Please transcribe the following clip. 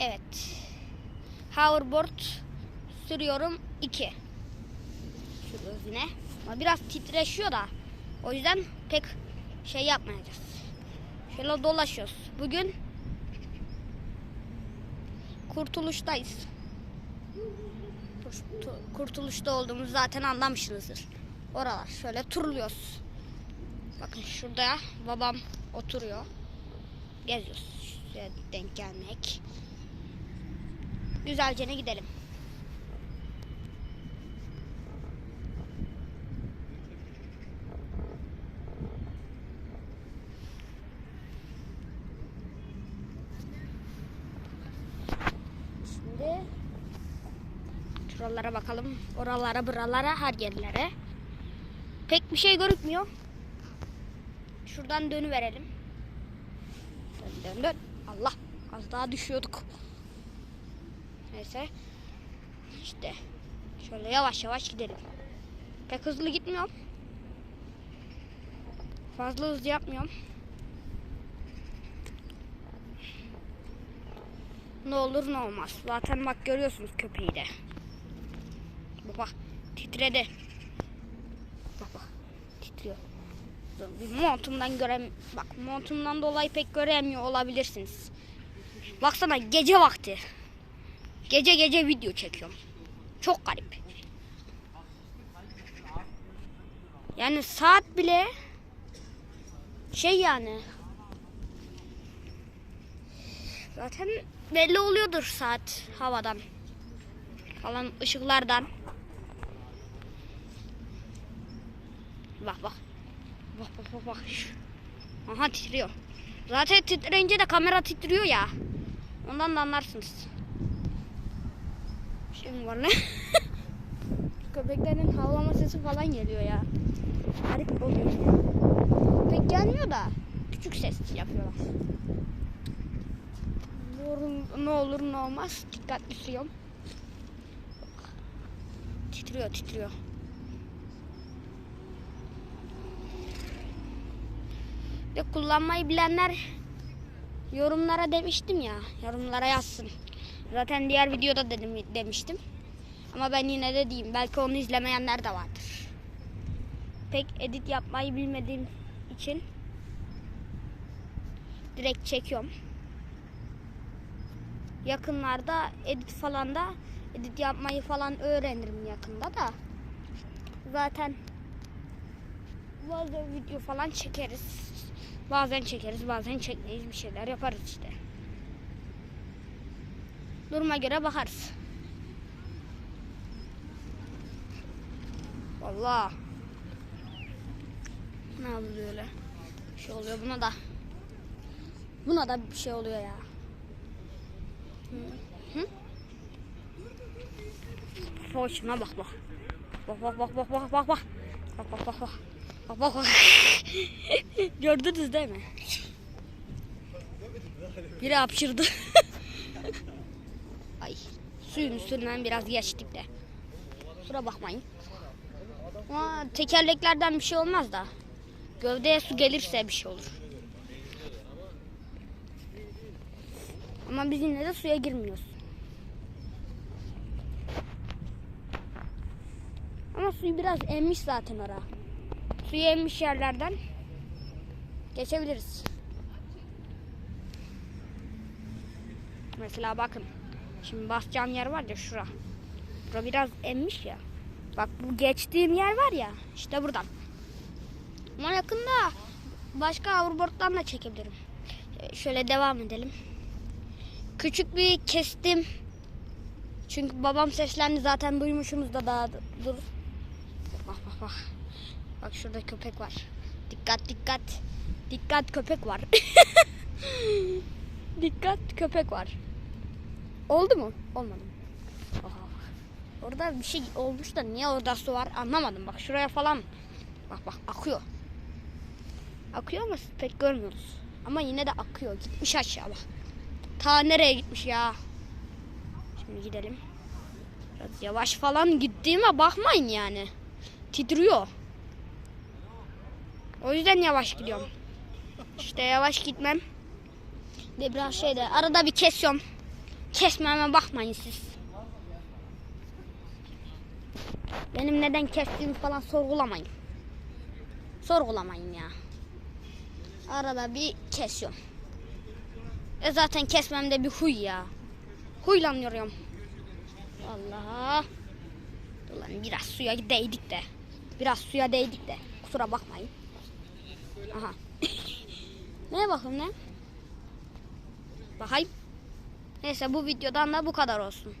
Evet. Hoverboard sürüyorum 2. Sürüyoruz yine. Ama biraz titreşiyor da. O yüzden pek şey yapmayacağız. Şöyle dolaşıyoruz. Bugün kurtuluştayız. Kur- tu- Kurtuluşta olduğumuzu zaten anlamışsınızdır. Oralar şöyle turluyoruz. Bakın şurada babam oturuyor. Geziyoruz. Şuraya denk gelmek. Güzelce ne gidelim. Şimdi şuralara bakalım. Oralara, buralara, her yerlere. Pek bir şey görükmüyor. Şuradan dönüverelim. Dön dön dön. Allah az daha düşüyorduk. Neyse. İşte şöyle yavaş yavaş gidelim. Pek hızlı gitmiyorum. Fazla hızlı yapmıyorum. Ne olur ne olmaz. Zaten bak görüyorsunuz köpeği de. Baba titredi. Bak titriyor. Montumdan görem bak montumdan dolayı pek göremiyor olabilirsiniz. Baksana gece vakti. Gece gece video çekiyorum. Çok garip. Yani saat bile şey yani zaten belli oluyordur saat havadan falan ışıklardan. Bak bak. Bak bak bak bak. Aha titriyor. Zaten titreyince de kamera titriyor ya. Ondan da anlarsınız. Var ne? Köpeklerin havlama sesi falan geliyor ya. Garip oluyor. Pek gelmiyor da küçük ses yapıyorlar. Olur, ne olur ne olmaz dikkatli sürüyorum. Titriyor titriyor. Ve kullanmayı bilenler yorumlara demiştim ya. Yorumlara yazsın. Zaten diğer videoda dedim demiştim. Ama ben yine de diyeyim. Belki onu izlemeyenler de vardır. Pek edit yapmayı bilmediğim için direkt çekiyorum. Yakınlarda edit falan da edit yapmayı falan öğrenirim yakında da. Zaten bazen video falan çekeriz. Bazen çekeriz, bazen çekmeyiz bir şeyler yaparız işte. Duruma göre bakarız. Vallahi. Ne oluyor öyle? Bir şey oluyor buna da. Buna da bir şey oluyor ya. Hı? Hı? Şuna bak bak. Bak bak bak bak bak bak bak. Bak bak bak bak. Bak bak bak. Gördünüz değil mi? Biri hapşırdı. Suyun üstünden biraz geçtik de. Kusura bakmayın. Ama tekerleklerden bir şey olmaz da. Gövdeye su gelirse bir şey olur. Ama biz yine de suya girmiyoruz. Ama suyu biraz emmiş zaten ara. Suyu emmiş yerlerden geçebiliriz. Mesela bakın. Şimdi basacağım yer var ya şura. Bura biraz emmiş ya. Bak bu geçtiğim yer var ya. işte buradan. Ama yakında başka hoverboard'dan da çekebilirim. Şöyle devam edelim. Küçük bir kestim. Çünkü babam seslendi zaten duymuşsunuz da daha dur. Bak bak bak. Bak şurada köpek var. Dikkat dikkat. Dikkat köpek var. dikkat köpek var. Oldu mu? Olmadı mı? Orada bir şey olmuş da niye orada su var anlamadım. Bak şuraya falan. Bak bak akıyor. Akıyor ama pek görmüyoruz. Ama yine de akıyor. Gitmiş aşağı bak. Ta nereye gitmiş ya? Şimdi gidelim. Biraz yavaş falan gittiğime bakmayın yani. Titriyor. O yüzden yavaş gidiyorum. İşte yavaş gitmem. De biraz şeyde arada bir kesiyorum. Kesmeme bakmayın siz. Benim neden kestiğimi falan sorgulamayın. Sorgulamayın ya. Arada bir kesiyorum. E zaten kesmemde bir huy ya. Huylanıyorum. Allah. Ulan biraz suya değdik de. Biraz suya değdik de. Kusura bakmayın. Aha. Neye bakayım ne? Bakayım. Neyse bu videodan da bu kadar olsun.